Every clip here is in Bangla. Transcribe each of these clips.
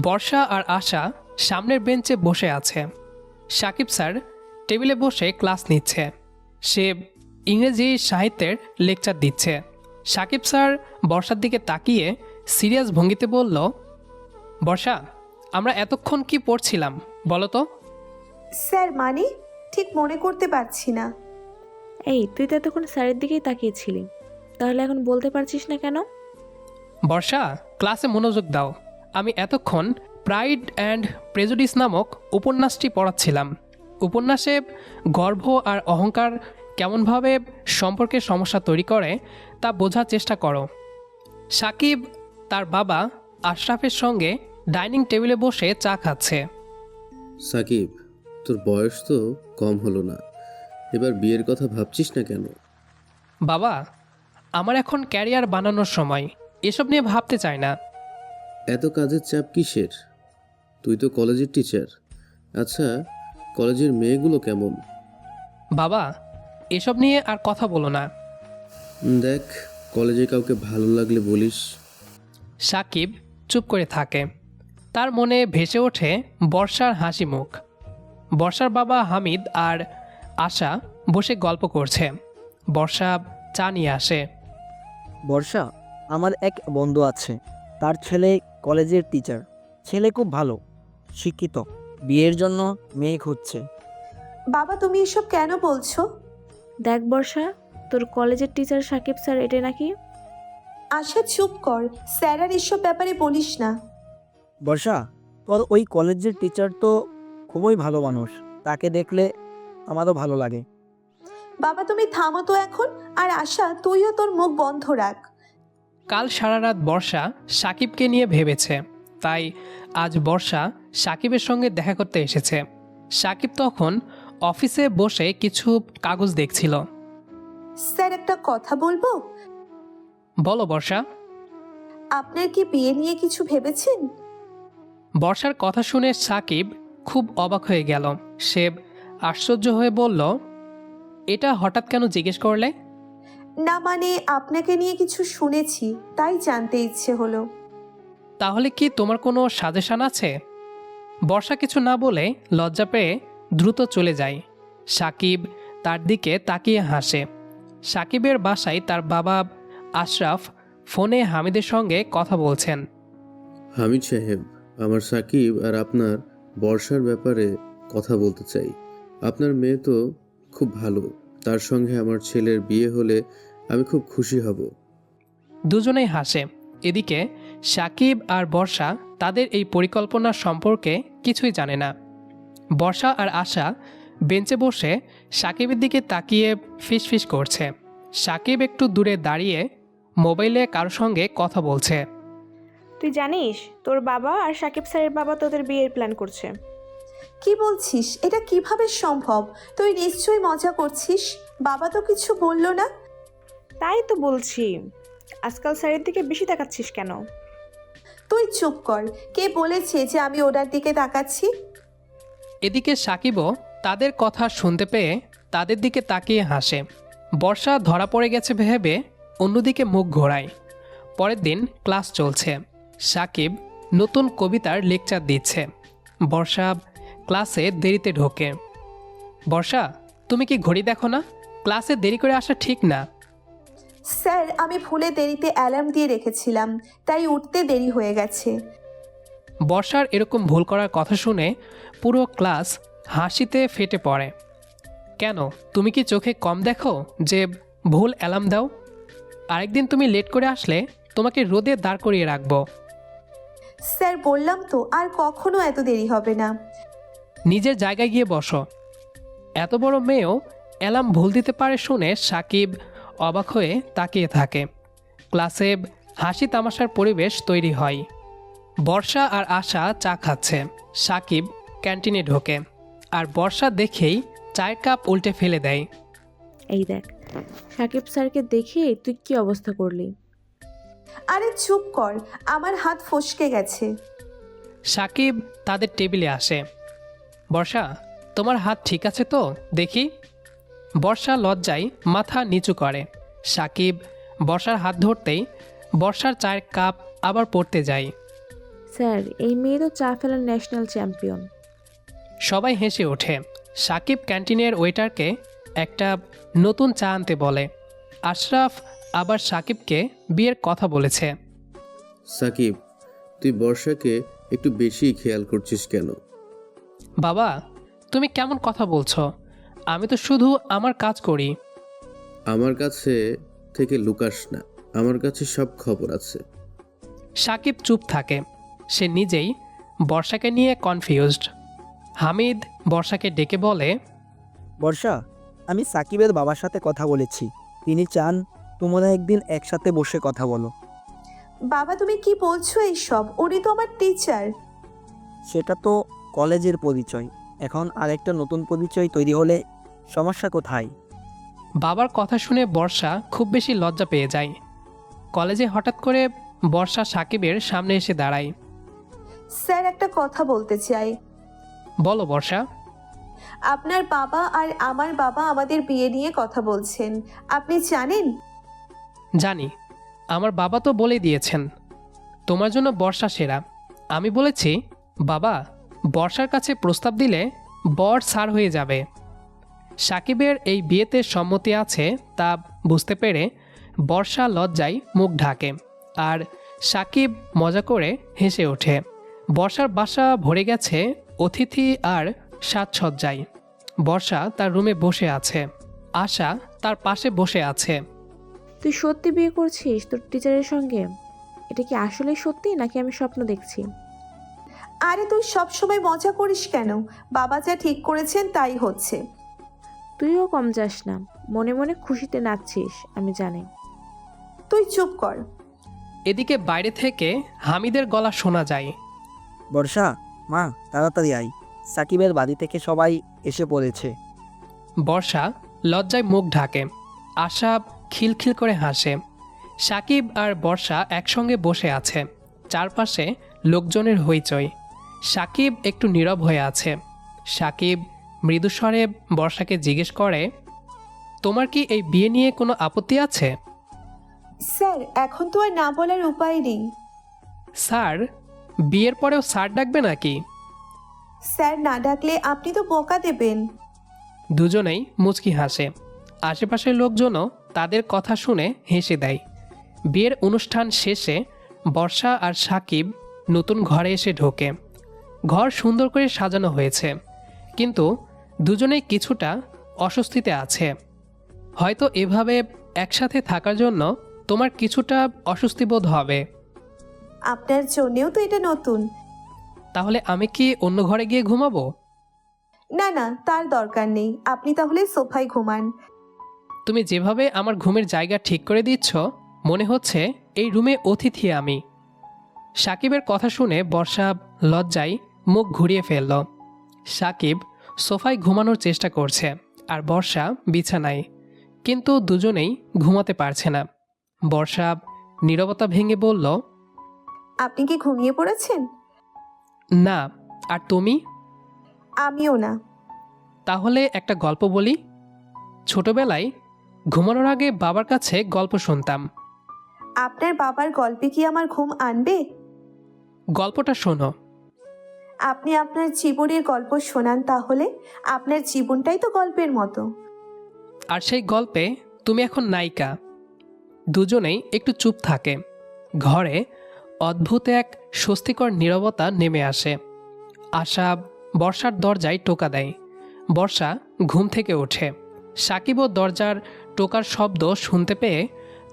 বর্ষা আর আশা সামনের বেঞ্চে বসে আছে। সাকিব স্যার টেবিলে বসে ক্লাস নিচ্ছে। সে ইংরেজি সাহিত্যের লেকচার দিচ্ছে। সাকিব স্যার বর্ষার দিকে তাকিয়ে সিরিয়াস ভঙ্গিতে বলল বর্ষা আমরা এতক্ষণ কি পড়ছিলাম বলো তো? স্যার মানে? ঠিক মনে করতে পারছি না। এই তুই তো এতক্ষণ স্যারের দিকেই তাকিয়েছিলি। তাহলে এখন বলতে পারছিস না কেন? বর্ষা ক্লাসে মনোযোগ দাও। আমি এতক্ষণ প্রাইড অ্যান্ড প্রেজুডিস নামক উপন্যাসটি পড়াচ্ছিলাম। উপন্যাসে গর্ব আর অহংকার কেমনভাবে সম্পর্কের সমস্যা তৈরি করে তা বোঝার চেষ্টা করো। সাকিব তার বাবা আশরাফের সঙ্গে ডাইনিং টেবিলে বসে চা খাচ্ছে। সাকিব তোর বয়স তো কম হলো না। এবার বিয়ের কথা ভাবছিস না কেন? বাবা আমার এখন ক্যারিয়ার বানানোর সময়। এসব নিয়ে ভাবতে চায় না। এত কাজের চাপ কিসের? তুই তো কলেজের টিচার আচ্ছা কলেজের মেয়েগুলো কেমন? বাবা এসব নিয়ে আর কথা বলো না। দেখ কলেজে কাউকে ভালো লাগলে বলিস। সাকিব চুপ করে থাকে। তার মনে ভেসে ওঠে বর্ষার হাসি মুখ। বর্ষার বাবা হামিদ আর আশা বসে গল্প করছে। বর্ষা চা নিয়ে আসে। বর্ষা আমার এক বন্ধু আছে। তার ছেলে কলেজের টিচার ছেলে খুব ভালো শিক্ষিত বিয়ের জন্য মেয়ে খুঁজছে। বাবা তুমি এসব কেন বলছো? দেখ বর্ষা তোর কলেজের টিচার সাকিব স্যার এটা নাকি? আশা চুপ কর স্যার আর এসব ব্যাপারে বলিস না। বর্ষা তোর ওই কলেজের টিচার তো খুবই ভালো মানুষ তাকে দেখলে আমারও ভালো লাগে। বাবা তুমি থামো তো এখন আর আশা তুইও তোর মুখ বন্ধ রাখ। কাল সারা রাত বর্ষা সাকিবকে নিয়ে ভেবেছে। তাই আজ বর্ষা সাকিবের সঙ্গে দেখা করতে এসেছে। সাকিব তখন অফিসে বসে কিছু কাগজ দেখছিল। স্যার একটা কথা বলব? বলো বর্ষা। আপনার কি বিয়ে নিয়ে কিছু ভেবেছেন? বর্ষার কথা শুনে সাকিব খুব অবাক হয়ে গেল। সে আশ্চর্য হয়ে বলল এটা হঠাৎ কেন জিজ্ঞেস করলে? না মানে আপনাকে নিয়ে কিছু শুনেছি তাই জানতে ইচ্ছে হলো। তাহলে কি তোমার কোনো সাজেশন আছে? বর্ষা কিছু না বলে লজ্জা পেয়ে দ্রুত চলে যায়। সাকিব তার দিকে তাকিয়ে হাসে। সাকিবের বাসায় তার বাবা আশরাফ ফোনে হামিদের সঙ্গে কথা বলছেন। হামিদ সাহেব আমার সাকিব আর আপনার বর্ষার ব্যাপারে কথা বলতে চাই। আপনার মেয়ে তো খুব ভালো। তার সঙ্গে আমার ছেলের বিয়ে হলে আমি খুব খুশি হব। দুজনেই হাসে। এদিকে সাকিব আর বর্ষা তাদের এই পরিকল্পনা সম্পর্কে কিছুই জানে না। বর্ষা আর আশা বেঞ্চে বসে সাকিবের দিকে তাকিয়ে ফিসফিস করছে। সাকিব একটু দূরে দাঁড়িয়ে মোবাইলে কারোর সঙ্গে কথা বলছে। তুই জানিস তোর বাবা আর সাকিব স্যারের বাবা তোদের বিয়ের প্ল্যান করছে। কি বলছিস? এটা কীভাবে সম্ভব? তুই নিশ্চয়ই মজা করছিস? বাবা তো কিছু বলল না? তাই তো বলছি। আজকাল স্যারের দিকে বেশি তাকাচ্ছিস কেন? তুই চুপ কর। কে বলেছে যে আমি ওনার দিকে তাকাচ্ছি? এদিকে সাকিবও তাদের কথা শুনতে পেয়ে তাদের দিকে তাকিয়ে হাসে। বর্ষা ধরা পড়ে গেছে ভেবে অন্যদিকে মুখ ঘোরায়। পরের দিন ক্লাস চলছে। সাকিব নতুন কবিতার লেকচার দিচ্ছে। বর্ষা ক্লাসে দেরিতে ঢোকে। বর্ষা তুমি কি ঘড়ি দেখো না? ক্লাসে দেরি করে আসা ঠিক না। স্যার আমি ভুলে দেরিতে অ্যালার্ম দিয়ে রেখেছিলাম তাই উঠতে দেরি হয়ে গেছে। বর্ষার এরকম ভুল করার কথা শুনে পুরো ক্লাস হাসিতে ফেটে পড়ে। কেন তুমি কি চোখে কম দেখো যে ভুল অ্যালার্ম দাও? আরেকদিন তুমি লেট করে আসলে তোমাকে রোদে দাঁড় করিয়ে রাখব। স্যার বললাম তো আর কখনো এত দেরি হবে না। নিজের জায়গায় গিয়ে বসো। এত বড় মেয়েও অ্যালার্ম ভুল দিতে পারে শুনে সাকিব অবাক হয়ে তাকিয়ে থাকে। ক্লাসে হাসি তামাশার পরিবেশ তৈরি হয়। বর্ষা আর আশা চা খাচ্ছে। সাকিব ক্যান্টিনে ঢোকে। আর বর্ষা দেখেই চায়ের কাপ উল্টে ফেলে দেয়। এই দেখ সাকিব স্যারকে দেখে তুই কি অবস্থা করলি? আরে চুপ কর আমার হাত ফসকে গেছে। সাকিব তাদের টেবিলে আসে। বর্ষা তোমার হাত ঠিক আছে তো? দেখি। বর্ষা লজ্জায় মাথা নিচু করে। সাকিব বর্ষার হাত ধরতেই বর্ষার চায়ের কাপ আবার পড়তে যায়। স্যার এই মেয়ে তো চা ফেলার ন্যাশনাল চ্যাম্পিয়ন সবাই হেসে ওঠে। সাকিব ক্যান্টিনের ওয়েটারকে একটা নতুন চা আনতে বলে। আশরাফ আবার সাকিবকে বিয়ের কথা বলেছে। সাকিব তুই বর্ষাকে একটু বেশি খেয়াল করছিস কেন? বাবা তুমি কেমন কথা বলছো? আমি তো শুধু আমার কাজ করি। আমার কাছে থেকে লুকাস না। আমার কাছে সব খবর আছে। সাকিব চুপ থাকে। সে নিজেই বর্ষাকে নিয়ে কনফিউজড হামিদ বর্ষাকে ডেকে বলে বর্ষা আমি সাকিবের বাবার সাথে কথা বলেছি। তিনি চান তোমরা একদিন একসাথে বসে কথা বলো। বাবা তুমি কি বলছো এইসব উনি তো আমার টিচার সেটা তো কলেজের পরিচয়। এখন আরেকটা নতুন পরিচয় তৈরি হলে সমস্যা কোথায়? বাবার কথা শুনে বর্ষা খুব বেশি লজ্জা পেয়ে যায়। কলেজে হঠাৎ করে বর্ষা সাকিবের সামনে এসে দাঁড়ায়। স্যার একটা কথা বলতে চাই। বলো বর্ষা। আপনার বাবা আর আমার বাবা আমাদের বিয়ে নিয়ে কথা বলছেন। আপনি জানেন? জানি। আমার বাবা তো বলে দিয়েছেন। তোমার জন্য বর্ষা সেরা। আমি বলেছি বাবা বর্ষার কাছে প্রস্তাব দিলে বর সার হয়ে যাবে। সাকিবের এই বিয়েতে সম্মতি আছে তা বুঝতে পেরে বর্ষা লজ্জায় মুখ ঢাকে আর সাকিব মজা করে হেসে ওঠে। বর্ষার বাসা ভরে গেছে অতিথি আর সাজসজ্জায়। বর্ষা তার রুমে বসে আছে। আশা তার পাশে বসে আছে। তুই সত্যি বিয়ে করছিস তোর টিচারের সঙ্গে? এটা কি আসলেই সত্যি নাকি আমি স্বপ্ন দেখছি? আরে তুই সব সময় মজা করিস কেন? বাবা যা ঠিক করেছেন তাই হচ্ছে। তুইও কম যাস না মনে মনে খুশিতে নাচছিস আমি জানি। তুই চুপ কর। এদিকে বাইরে থেকে হামিদের গলা শোনা যায়। বর্ষা মা তাড়াতাড়ি আই সাকিবের বাড়ি থেকে সবাই এসে পড়েছে। বর্ষা লজ্জায় মুখ ঢাকে আশা খিলখিল করে হাসে। সাকিব আর বর্ষা একসঙ্গে বসে আছে চারপাশে লোকজনের হইচই। সাকিব একটু নীরব হয়ে আছে। সাকিব মৃদুস্বরে বর্ষাকে জিজ্ঞেস করে তোমার কি এই বিয়ে নিয়ে কোনো আপত্তি আছে? স্যার এখন তো আর না বলার উপায় নেই। স্যার বিয়ের পরেও স্যার ডাকবে নাকি? স্যার না ডাকলে আপনি তো বোকা দেবেন। দুজনেই মুচকি হাসে। আশেপাশের লোকজনও তাদের কথা শুনে হেসে দেয়। বিয়ের অনুষ্ঠান শেষে বর্ষা আর সাকিব নতুন ঘরে এসে ঢোকে। ঘর সুন্দর করে সাজানো হয়েছে। কিন্তু দুজনেই কিছুটা অস্বস্তিতে আছে। হয়তো এভাবে একসাথে থাকার জন্য তোমার কিছুটা অস্বস্তি বোধ হবে। আপনার জন্যেও তো এটা নতুন। তাহলে আমি কি অন্য ঘরে গিয়ে ঘুমাবো? না না তার দরকার নেই। আপনি তাহলে সোফায় ঘুমান। তুমি যেভাবে আমার ঘুমের জায়গা ঠিক করে দিচ্ছ মনে হচ্ছে এই রুমে অতিথি আমি। সাকিবের কথা শুনে বর্ষা লজ্জায় মুখ ঘুরিয়ে ফেলল। সাকিব সোফায় ঘুমানোর চেষ্টা করছে আর বর্ষা বিছানায়। কিন্তু দুজনেই ঘুমাতে পারছে না। বর্ষা নীরবতা ভেঙে বলল আপনি কি ঘুমিয়ে পড়েছেন? না আর তুমি? আমিও না। তাহলে একটা গল্প বলি। ছোটবেলায় ঘুমানোর আগে বাবার কাছে গল্প শুনতাম। আপনার বাবার গল্পে কি আমার ঘুম আনবে? গল্পটা শোনো। আপনি আপনার জীবনের গল্প শোনান তাহলে? আপনার জীবনটাই তো গল্পের মতো। আর সেই গল্পে তুমি এখন নায়িকা। দুজনেই একটু চুপ থাকে। ঘরে অদ্ভুত এক স্বস্তিকর নীরবতা নেমে আসে। আশা বর্ষার দরজায় টোকা দেয়। বর্ষা ঘুম থেকে ওঠে। সাকিবও দরজার টোকার শব্দ শুনতে পেয়ে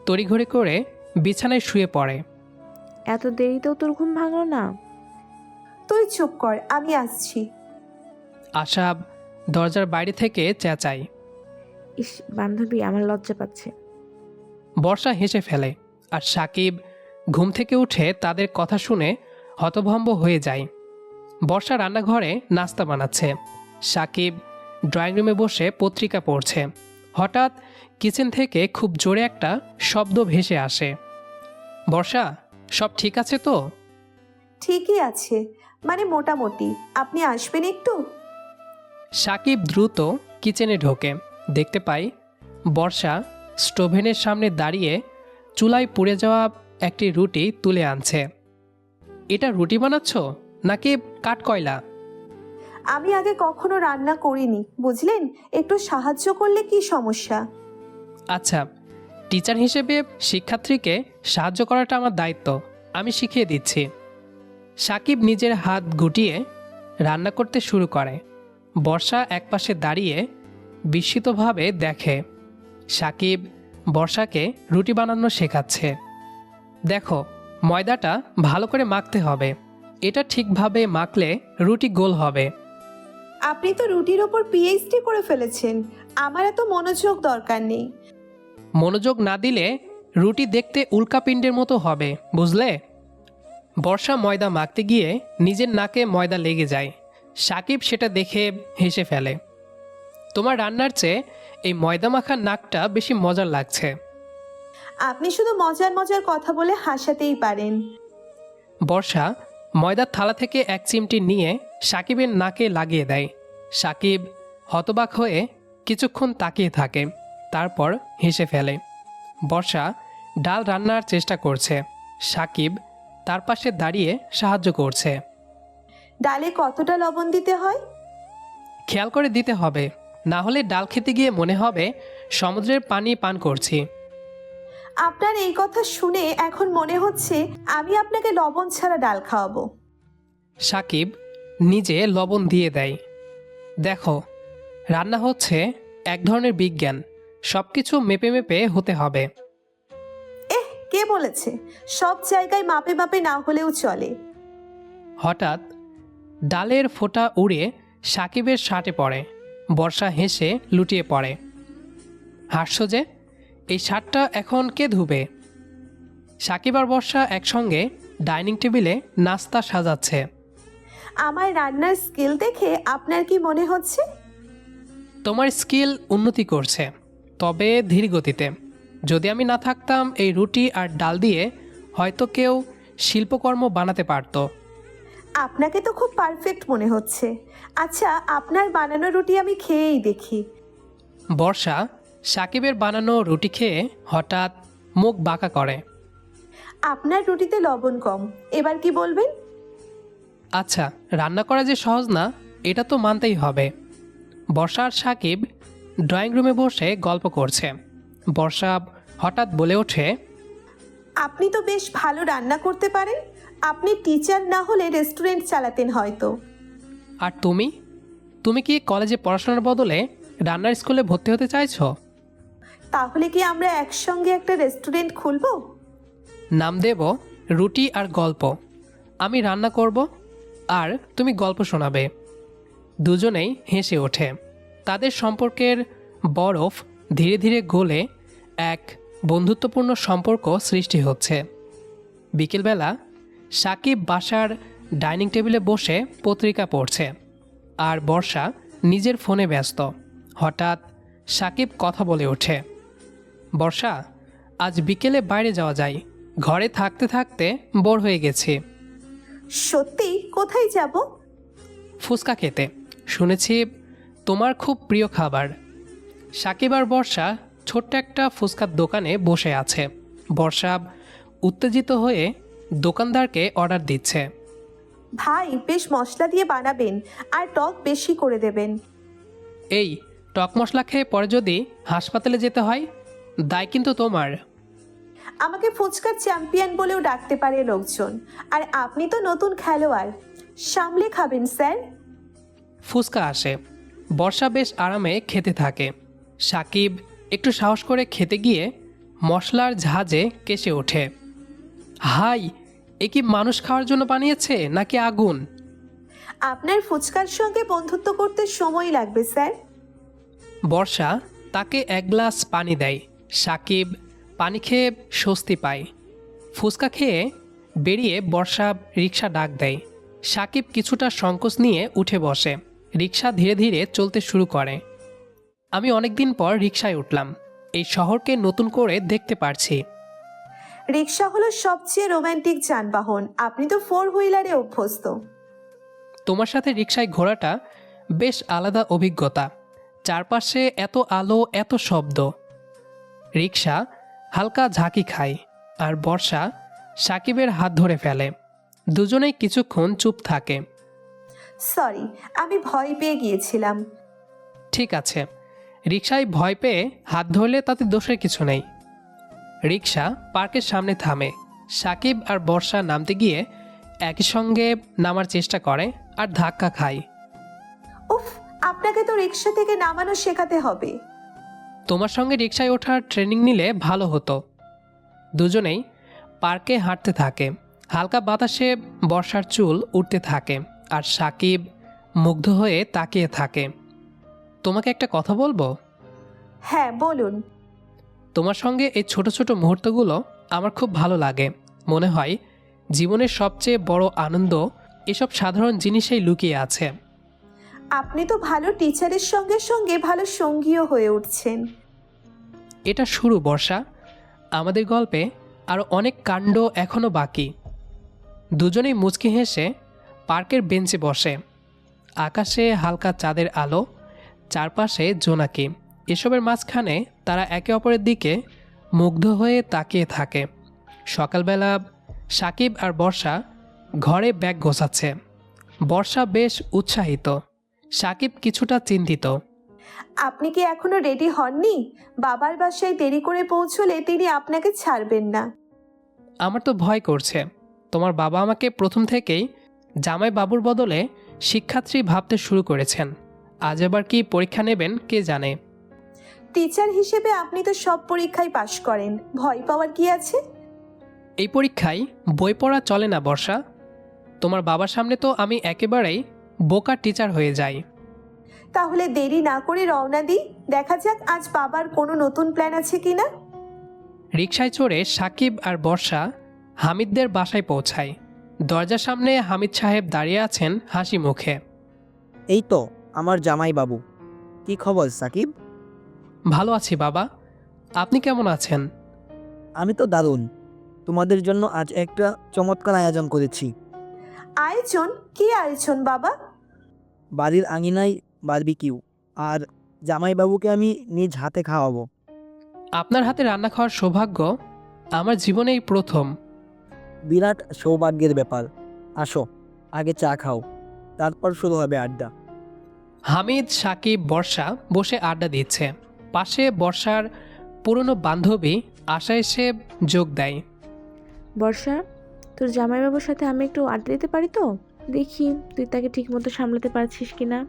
তড়িঘড়ি করে বিছানায় শুয়ে পড়ে। এত দেরিতেও তোর ঘুম ভাঙলো না? তুই চুপ কর আমি আসছি। আশা দরজার বাইরে থেকে চেঁচায়। ইস বান্ধবী আমার লজ্জা পাচ্ছে। বর্ষা হেসে ফেলে আর সাকিব ঘুম থেকে উঠে তাদের কথা শুনে হতভম্ব হয়ে যায়। বর্ষা রান্নাঘরে নাস্তা বানাচ্ছে। সাকিব ড্রয়িং রুমে বসে পত্রিকা পড়ছে। হঠাৎ কিচেন থেকে খুব জোরে একটা শব্দ ভেসে আসে। বর্ষা সব ঠিক আছে তো? ঠিকই আছে। মানে মোটামুটি। আপনি আসবেন একটু? সাকিব দ্রুত কিচেনে ঢোকে। দেখতে পাই বর্ষা স্টোভেনের সামনে দাঁড়িয়ে চুলায় পুড়ে যাওয়া একটি রুটি তুলে আনছে। এটা রুটি বানাচ্ছ নাকি কাঠকয়লা আমি আগে কখনো রান্না করিনি বুঝলেন? একটু সাহায্য করলে কি সমস্যা? আচ্ছা টিচার হিসেবে শিক্ষার্থীকে সাহায্য করাটা আমার দায়িত্ব। আমি শিখিয়ে দিচ্ছি। সাকিব নিজের হাত গুটিয়ে রান্না করতে শুরু করে। বর্ষা একপাশে দাঁড়িয়ে বিস্মিতভাবে দেখে সাকিব বর্ষাকে রুটি বানানো শেখাচ্ছে। দেখো ময়দাটা ভালো করে মাখতে হবে। এটা ঠিকভাবে মাখলে রুটি গোল হবে। আপনি তো রুটির ওপর পিএইচডি করে ফেলেছেন। আমার এত মনোযোগ দরকার নেই। মনোযোগ না দিলে রুটি দেখতে উল্কাপিণ্ডের মতো হবে বুঝলে? বর্ষা ময়দা মাখতে গিয়ে নিজের নাকে ময়দা লেগে যায়। সাকিব সেটা দেখে হেসে ফেলে। তোমার রান্নার চেয়ে এই ময়দা মাখার নাকটা বেশি মজার লাগছে। আপনি শুধু মজার মজার কথা বলে হাসাতেই পারেন। বর্ষা ময়দার থালা থেকে এক চিমটি নিয়ে সাকিবের নাকে লাগিয়ে দেয়। সাকিব হতবাক হয়ে কিছুক্ষণ তাকিয়ে থাকে তারপর হেসে ফেলে। বর্ষা ডাল রান্নার চেষ্টা করছে। সাকিব তার পাশে দাঁড়িয়ে সাহায্য করছে। ডালে কতটা লবণ দিতে হয়? খেয়াল করে দিতে হবে না হলে ডাল খেতে গিয়ে মনে হবে সমুদ্রের পানি পান করছি। আপনার এই কথা শুনে এখন মনে হচ্ছে আমি আপনাকে লবণ ছাড়া ডাল খাওয়াবো। সাকিব নিজে লবণ দিয়ে দেয়। দেখো রান্না হচ্ছে এক ধরনের বিজ্ঞান সব কিছু মেপে মেপে হতে হবে। কে বলেছে? সব জায়গায় মাপে মাপে না হলেও চলে। হঠাৎ ডালের ফোঁটা উড়ে সাকিবের শার্টে পড়ে বর্ষা হেসে লুটিয়ে পড়ে। হাস্য যে এই শার্টটা এখন কে ধুবে? সাকিব আর বর্ষা একসঙ্গে ডাইনিং টেবিলে নাস্তা সাজাচ্ছে। আমার রান্নার স্কিল দেখে আপনার কি মনে হচ্ছে? তোমার স্কিল উন্নতি করছে তবে ধীর গতিতে যদি আমি না থাকতাম এই রুটি আর ডাল দিয়ে হয়তো কেউ শিল্পকর্ম বানাতে পারতো। আপনাকে তো খুব পারফেক্ট মনে হচ্ছে। আচ্ছা আপনার বানানো রুটি আমি খেয়েই দেখি। বর্ষা সাকিবের বানানো রুটি খেয়ে হঠাৎ মুখ বাঁকা করে। আপনার রুটিতে লবণ কম এবার কি বলবেন? আচ্ছা রান্না করা যে সহজ না এটা তো মানতেই হবে। বর্ষা আর সাকিব ড্রয়িং রুমে বসে গল্প করছে। বর্ষা হঠাৎ বলে ওঠে আপনি তো বেশ ভালো রান্না করতে পারেন। আপনি টিচার না হলে রেস্টুরেন্ট চালাতেন হয়তো। আর তুমি? তুমি কি কলেজে পড়াশোনার বদলে রান্নার স্কুলে ভর্তি হতে চাইছো? তাহলে কি আমরা একসঙ্গে একটা রেস্টুরেন্ট খুলব? নাম দেব রুটি আর গল্প। আমি রান্না করব আর তুমি গল্প শোনাবে। দুজনেই হেসে ওঠে। তাদের সম্পর্কের বরফ ধীরে ধীরে গলে এক বন্ধুত্বপূর্ণ সম্পর্ক সৃষ্টি হচ্ছে। বিকেলবেলা সাকিব বাসার ডাইনিং টেবিলে বসে পত্রিকা পড়ছে আর বর্ষা নিজের ফোনে ব্যস্ত। হঠাৎ সাকিব কথা বলে ওঠে বর্ষা আজ বিকেলে বাইরে যাওয়া যায়। ঘরে থাকতে থাকতে বোর হয়ে গেছি। সত্যি? কোথায় যাব? ফুচকা খেতে। শুনেছি তোমার খুব প্রিয় খাবার। সাকিব আর বর্ষা ছোট্ট একটা ফুচকার দোকানে বসে আছে। বর্ষা উত্তেজিত হয়ে দোকানদারকে অর্ডার দিচ্ছে। ভাই বেশ মশলা দিয়ে বানাবেন আর টক বেশি করে দেবেন। এই টক মশলা খেয়ে পরে যদি হাসপাতালে যেতে হয় দায় কিন্তু তোমার। আমাকে ফুচকার চ্যাম্পিয়ন বলেও ডাকতে পারে লোকজন। আর আপনি তো নতুন খেলোয়াড়। সামলে খাবেন স্যার। ফুচকা আসে। বর্ষা বেশ আরামে খেতে থাকে। সাকিব একটু সাহস করে খেতে গিয়ে মশলার ঝাঁজে কেসে ওঠে। হাই এ কি মানুষ খাওয়ার জন্য বানিয়েছে নাকি আগুন? আপনার ফুচকার সঙ্গে বন্ধুত্ব করতে সময় লাগবে স্যার। বর্ষা তাকে এক গ্লাস পানি দেয়। সাকিব পানি খেয়ে স্বস্তি পায়। ফুচকা খেয়ে বেরিয়ে বর্ষা রিক্সা ডাক দেয়। সাকিব কিছুটা সংকোচ নিয়ে উঠে বসে। রিক্সা ধীরে ধীরে চলতে শুরু করে। আমি অনেকদিন পর রিক্সায় উঠলাম। এই শহরকে নতুন করে দেখতে পারছি। রিক্সা হলো সবচেয়ে রোমান্টিক যানবাহন। আপনি তো ফোর হুইলারে অভ্যস্ত। তোমার সাথে রিক্সায় ঘোরাটা বেশ আলাদা অভিজ্ঞতা। চারপাশে এত আলো এত শব্দ। রিক্সা হালকা ঝাঁকি খায় আর বর্ষা সাকিবের হাত ধরে ফেলে। দুজনেই কিছুক্ষণ চুপ থাকে। সরি আমি ভয় পেয়ে গিয়েছিলাম। ঠিক আছে। রিক্সায় ভয় পেয়ে হাত ধরলে তাতে দোষের কিছু নেই। রিক্সা পার্কের সামনে থামে। সাকিব আর বর্ষা নামতে গিয়ে একই সঙ্গে নামার চেষ্টা করে আর ধাক্কা খায়। উফ আপনাকে তো রিক্সা থেকে নামানো শেখাতে হবে। তোমার সঙ্গে রিক্সায় ওঠার ট্রেনিং নিলে ভালো হতো। দুজনেই পার্কে হাঁটতে থাকে। হালকা বাতাসে বর্ষার চুল উঠতে থাকে আর সাকিব মুগ্ধ হয়ে তাকিয়ে থাকে। তোমাকে একটা কথা বলব? হ্যাঁ বলুন। তোমার সঙ্গে এই ছোট ছোট মুহূর্তগুলো আমার খুব ভালো লাগে। মনে হয় জীবনের সবচেয়ে বড় আনন্দ এসব সাধারণ জিনিসেই লুকিয়ে আছে। আপনি তো ভালো টিচারের সঙ্গে সঙ্গে ভালো সঙ্গীও হয়ে উঠছেন। এটা শুরু বর্ষা। আমাদের গল্পে আরও অনেক কাণ্ড এখনও বাকি। দুজনেই মুচকি হেসে পার্কের বেঞ্চে বসে। আকাশে হালকা চাঁদের আলো চারপাশে জোনাকি। এসবের মাঝখানে তারা একে অপরের দিকে মুগ্ধ হয়ে তাকিয়ে থাকে। সকালবেলা সাকিব আর বর্ষা ঘরে ব্যাগ গোছাচ্ছে। বর্ষা বেশ উৎসাহিত। সাকিব কিছুটা চিন্তিত। আপনি কি এখনও রেডি হননি? বাবার বাসায় দেরি করে পৌঁছলে তিনি আপনাকে ছাড়বেন না। আমার তো ভয় করছে। তোমার বাবা আমাকে প্রথম থেকেই জামাই বাবুর বদলে শিক্ষার্থী ভাবতে শুরু করেছেন। আজ আবার কি পরীক্ষা নেবেন কে জানে? টিচার হিসেবে আপনি তো সব পরীক্ষায় পাশ করেন। ভয় পাওয়ার কি আছে? এই পরীক্ষায় বই পড়া চলে না বর্ষা। তোমার বাবার সামনে তো আমি একেবারেই বোকা টিচার হয়ে যাই। তাহলে দেরি না করে রওনা দিই। দেখা যাক আজ বাবার কোনো নতুন প্ল্যান আছে কিনা। রিকশায় চড়ে সাকিব আর বর্ষা হামিদদের বাসায় পৌঁছায়। দরজার সামনে হামিদ সাহেব দাঁড়িয়ে আছেন হাসি মুখে। এই তো আমার জামাই বাবু কি খবর সাকিব? ভালো আছি বাবা। আপনি কেমন আছেন? আমি তো দারুণ। তোমাদের জন্য আজ একটা চমৎকার আয়োজন করেছি। আয়োজন? কি আয়োজন বাবা? বাড়ির আঙিনায় বারবিকিউ। আর জামাইবাবুকে আমি নিজ হাতে খাওয়াবো। আপনার হাতে রান্না খাওয়ার সৌভাগ্য আমার জীবনেই প্রথম। বিরাট সৌভাগ্যের ব্যাপার। আসো আগে চা খাও। তারপর শুরু হবে আড্ডা। হামিদ সাকিব বর্ষা বসে আড্ডা দিচ্ছে। পাশে বর্ষার পুরনো বান্ধবী আশা এসে যোগ দেয়। বর্ষা তোর জামাইবাবুর সাথে আমি একটু আড্ডা দিতে পারি তো? দেখি তুই তাকে ঠিকমতো সামলাতে পারছিস কি না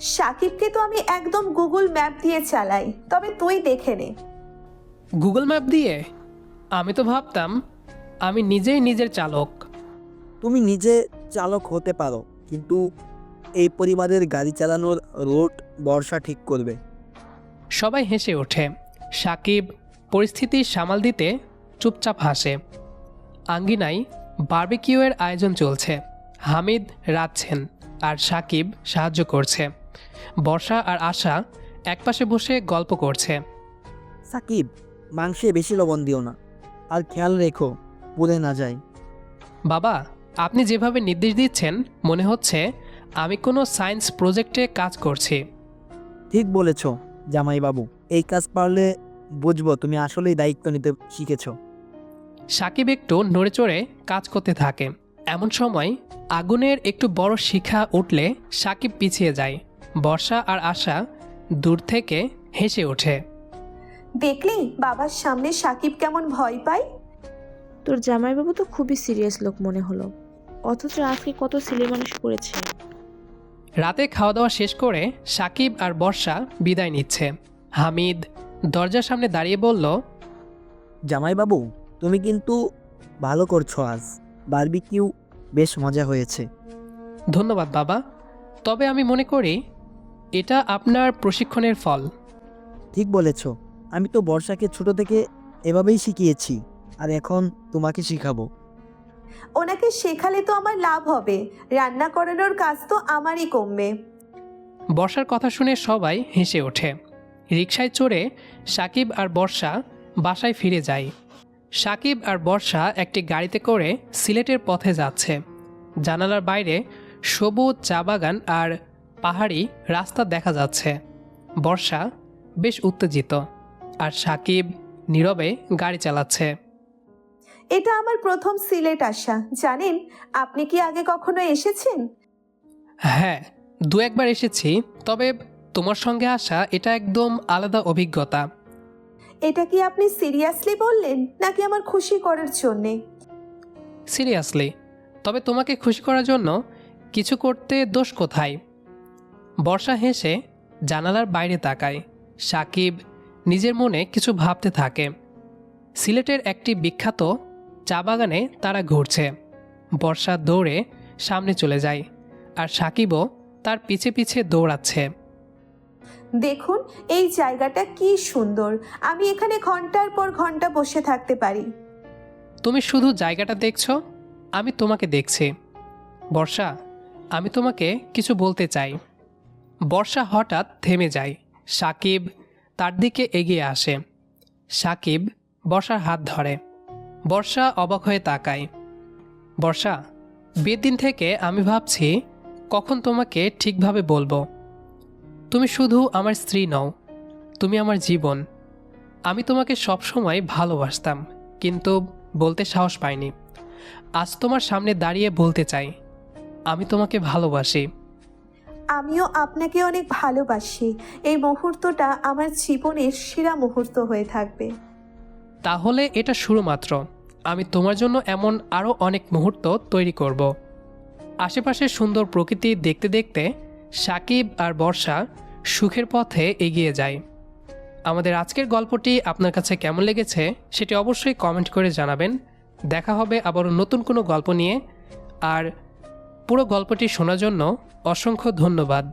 সাকিবকে তো আমি একদম গুগল ম্যাপ দিয়ে চালাই তবে তুই দেখে নে। গুগল ম্যাপ দিয়ে? আমি তো ভাবতাম আমি নিজেই নিজের চালক। তুমি নিজে চালক হতে পারো কিন্তু এই পরিবারের গাড়ি চালানোর রোড বর্ষা ঠিক করবে। সবাই হেসে ওঠে। সাকিব পরিস্থিতি সামাল দিতে চুপচাপ হাসে। আঙ্গিনায় বার্বিকিউয়ের আয়োজন চলছে। হামিদ রাঁধছেন আর সাকিব সাহায্য করছে। বর্ষা আর আশা একপাশে বসে গল্প করছে। সাকিব মাংসে বেশি লবণ দিও না। আর খেয়াল রেখো পুড়ে না যায়। বাবা আপনি যেভাবে নির্দেশ দিচ্ছেন মনে হচ্ছে আমি কোনো সায়েন্স প্রজেক্টে কাজ করছি। ঠিক বলেছ জামাইবাবু। এই কাজ পারলে বুঝব তুমি আসলেই দায়িত্ব নিতে শিখেছ। সাকিব একটু নড়ে চড়ে কাজ করতে থাকে। এমন সময় আগুনের একটু বড় শিখা উঠলে সাকিব পিছিয়ে যায়। বর্ষা আর আশা দূর থেকে হেসে ওঠে। দেখলি বাবার সামনে সাকিব কেমন ভয় পায়? তোর জামাইবাবু তো খুবই সিরিয়াস লোক মনে হলো। অথচ আজকে কত ছেলে মানুষ করেছে। রাতে খাওয়া দাওয়া শেষ করে সাকিব আর বর্ষা বিদায় নিচ্ছে। হামিদ দরজার সামনে দাঁড়িয়ে বলল জামাইবাবু তুমি কিন্তু ভালো করছ আজ। বারবিকিউ বেশ মজা হয়েছে। ধন্যবাদ বাবা। তবে আমি মনে করি এটা আপনার প্রশিক্ষণের ফল। ঠিক বলেছ। আমি তো বর্ষাকে ছোট থেকে এভাবেই শিখিয়েছি। আর এখন তোমাকে শিখাবো। ওনাকে শেখালে তো আমার লাভ হবে। রান্না করানোর কাজ তো আমারই কমবে। বর্ষার কথা শুনে সবাই হেসে ওঠে। রিকশায় চড়ে সাকিব আর বর্ষা বাসায় ফিরে যায়। সাকিব আর বর্ষা একটি গাড়িতে করে সিলেটের পথে যাচ্ছে। জানালার বাইরে সবুজ চা বাগান আর পাহাড়ি রাস্তা দেখা যাচ্ছে। বর্ষা বেশ উত্তেজিত আর সাকিব নীরবে গাড়ি চালাচ্ছে। এটা আমার প্রথম সিলেট আসা। জানেন আপনি কি আগে কখনো এসেছেন? হ্যাঁ দু একবার এসেছি তবে তোমার সঙ্গে আসা এটা একদম আলাদা অভিজ্ঞতা। এটা কি আপনি সিরিয়াসলি বললেন নাকি আমার খুশি করার জন্যে? সিরিয়াসলি তবে তোমাকে খুশি করার জন্য কিছু করতে দোষ কোথায়? বর্ষা হেসে জানালার বাইরে তাকায়। সাকিব নিজের মনে কিছু ভাবতে থাকে। সিলেটের একটি বিখ্যাত চা বাগানে তারা ঘুরছে। বর্ষা দৌড়ে সামনে চলে যায় আর সাকিবও তার পিছে পিছে দৌড়াচ্ছে। দেখুন এই জায়গাটা কি সুন্দর। আমি এখানে ঘণ্টার পর ঘণ্টা বসে থাকতে পারি। তুমি শুধু জায়গাটা দেখছ আমি তোমাকে দেখছি। বর্ষা আমি তোমাকে কিছু বলতে চাই। বর্ষা হঠাৎ থেমে যায়। সাকিব তার দিকে এগিয়ে আসে। সাকিব বর্ষার হাত ধরে। বর্ষা অবাক হয়ে তাকায়। বর্ষা বিয়ের দিন থেকে আমি ভাবছি কখন তোমাকে ঠিকভাবে বলব। তুমি শুধু আমার স্ত্রী নও তুমি আমার জীবন। আমি তোমাকে সবসময় ভালোবাসতাম কিন্তু বলতে সাহস পাইনি। আজ তোমার সামনে দাঁড়িয়ে বলতে চাই আমি তোমাকে ভালোবাসি। আমিও আপনাকে অনেক ভালোবাসি। এই মুহূর্তটা আমার জীবনের সেরা মুহূর্ত হয়ে থাকবে। তাহলে এটা শুরু মাত্র আমি তোমার জন্য এমন আরও অনেক মুহূর্ত তৈরি করব। আশেপাশের সুন্দর প্রকৃতি দেখতে দেখতে সাকিব আর বর্ষা সুখের পথে এগিয়ে যায়। আমাদের আজকের গল্পটি আপনার কাছে কেমন লেগেছে সেটি অবশ্যই কমেন্ট করে জানাবেন। দেখা হবে আবারও নতুন কোনো গল্প নিয়ে। আর পুরো গল্পটি শোনার জন্য অসংখ্য ধন্যবাদ।